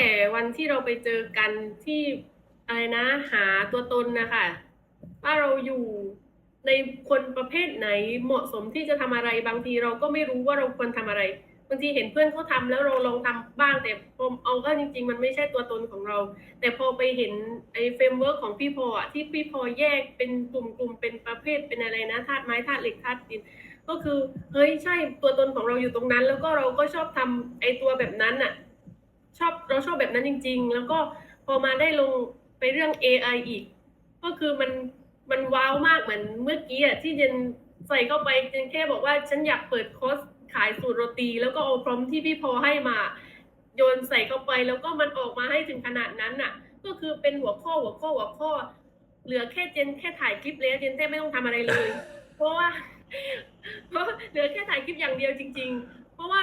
แต่วันที่เราไปเจอกันที่อะไรนะ หาตัวตนนะคะว่าเราอยู่ในคนประเภทไหนเหมาะสมที่จะทำอะไรบางทีเราก็ไม่รู้ว่าเราควรทำอะไรบางทีเห็นเพื่อนเขาทำแล้วเราลองทำบ้าง แต่พอเอาก็จริง ๆ มันไม่ใช่ตัวตนของเรา แต่พอไปเห็นไอ้เฟรมเวิร์กของพี่พอที่พี่พอแยกเป็นกลุ่มๆเป็นประเภทเป็นอะไรนะธาตุไม้ธาตุเหล็กธาตุดินก็คือเฮ้ยใช่ตัวตนของเราอยู่ตรงนั้น แล้วก็เราก็ชอบทำไอ้ตัวแบบนั้นน่ะ ชอบเราชอบแบบนั้นจริง ๆ แล้วก็พอมาได้ลงไปเรื่อง AI อีก ก็คือมันมันว้าวมากเหมือนเมื่อกี้อะที่เจนใส่เข้าไปเจนแค่บอกว่าฉันอยากเปิดคอร์สขายสูตรโรตี แล้วก็เอาพร้อมที่พี่พอให้มา โยนใส่เข้าไปแล้วก็มันออกมาให้ถึงขนาดนั้นน่ะ ก็คือเป็นหัวข้อหัวข้อหัวข้อ เหลือแค่เจนแค่ถ่ายคลิปเลยเจนแทบไม่ต้องทำอะไรเลย เพราะว่าเพราะเหลือแค่ถ่ายคลิปอย่างเดียวจริง ๆ เพราะว่า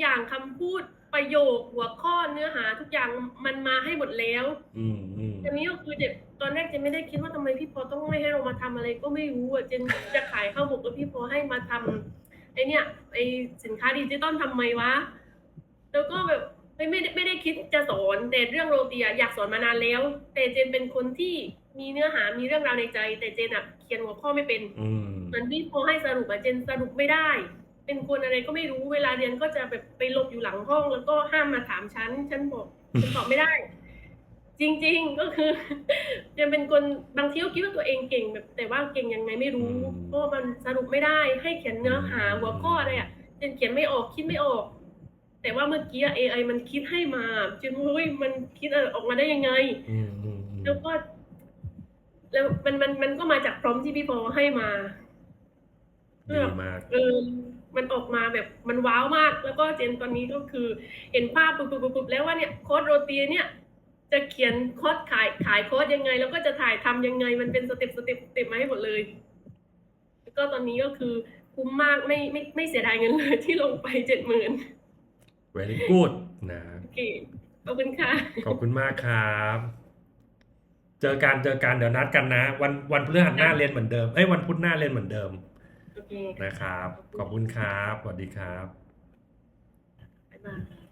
อย่างคำพูดประโยคหัวข้อเนื้อหาทุกอย่างมันมาให้หมดแล้วอืมอืมอันนี้ก็คือเด็กตอนแรกเจนไม่ได้คิดว่าทำไมพี่พอต้องไม่ให้เรามาทำอะไรก็ไม่รู้อะเจนจะขายข้าวหมกแล้วพี่พอให้มาทำไอเนี่ยไอสินค้าดิจิตอลทำไมวะแล้วก็แบบไม่ไม่ได้ไม่ได้คิดจะสอนแต่เรื่องโรตีอะอยากสอนมานานแล้ว แต่เจนเป็นคนที่มีเนื้อหามีเรื่องราวในใจ แต่เจนอะเขียนหัวข้อไม่เป็น อืม เหมือนพี่พอให้สรุปอะเจนสรุปไม่ได้ เป็นคนอะไรก็ไม่รู้เวลาเรียนก็จะแบบไปหลบอยู่หลังห้อง แล้วก็ห้ามมาถามฉันฉันบอกฉันตอบไม่ได้ จริง ๆก็คือเจนเป็นคนบางทีก็คิดว่าตัวเองเก่งแบบ แต่ว่าเก่งยังไงไม่รู้เพราะว่ามันสรุปไม่ได้ให้เขียนเนื้อหาหัวข้ออะไรอะเจนเขียนไม่ออกคิดไม่ออก แต่ว่าเมื่อกี้อะ AI มันคิดให้มาเจนว่าเฮ้ยมันคิดออกมาได้ยังไงอืมอืมอืมแล้วก็ แล้วมันมันมันก็มาจากพร้อมที่พี่พอให้มาดีมากเออ มันออกมาแบบมันว้าวมาก แล้วก็เจนตอนนี้ก็คือเห็นภาพปุ๊บปุ๊บปุ๊บปุ๊บแล้วว่าเนี่ยโค้ดโรตีเนี่ยจะเขียนโค้ดขายขายโค้ดยังไง แล้วก็จะถ่ายทำยังไง มันเป็นสเต็ปสเต็ปสเต็ปมาให้หมดเลยแล้วก็ตอนนี้ก็คือคุ้มมากไม่ไม่ไม่เสียดายเงินเลยที่ลงไปเจ็ดหมื่น very good นะโอเคขอบคุณค่ะ ขอบคุณมากครับ เจอกันเจอกันเดี๋ยวนัดกันนะ วันวันพฤหัสหน้าเรียนเหมือนเดิมเอ้ยวันพุธหน้าเรียนเหมือนเดิมโอเค นะครับ ขอบคุณครับ สวัสดีครับ บ๊ายบาย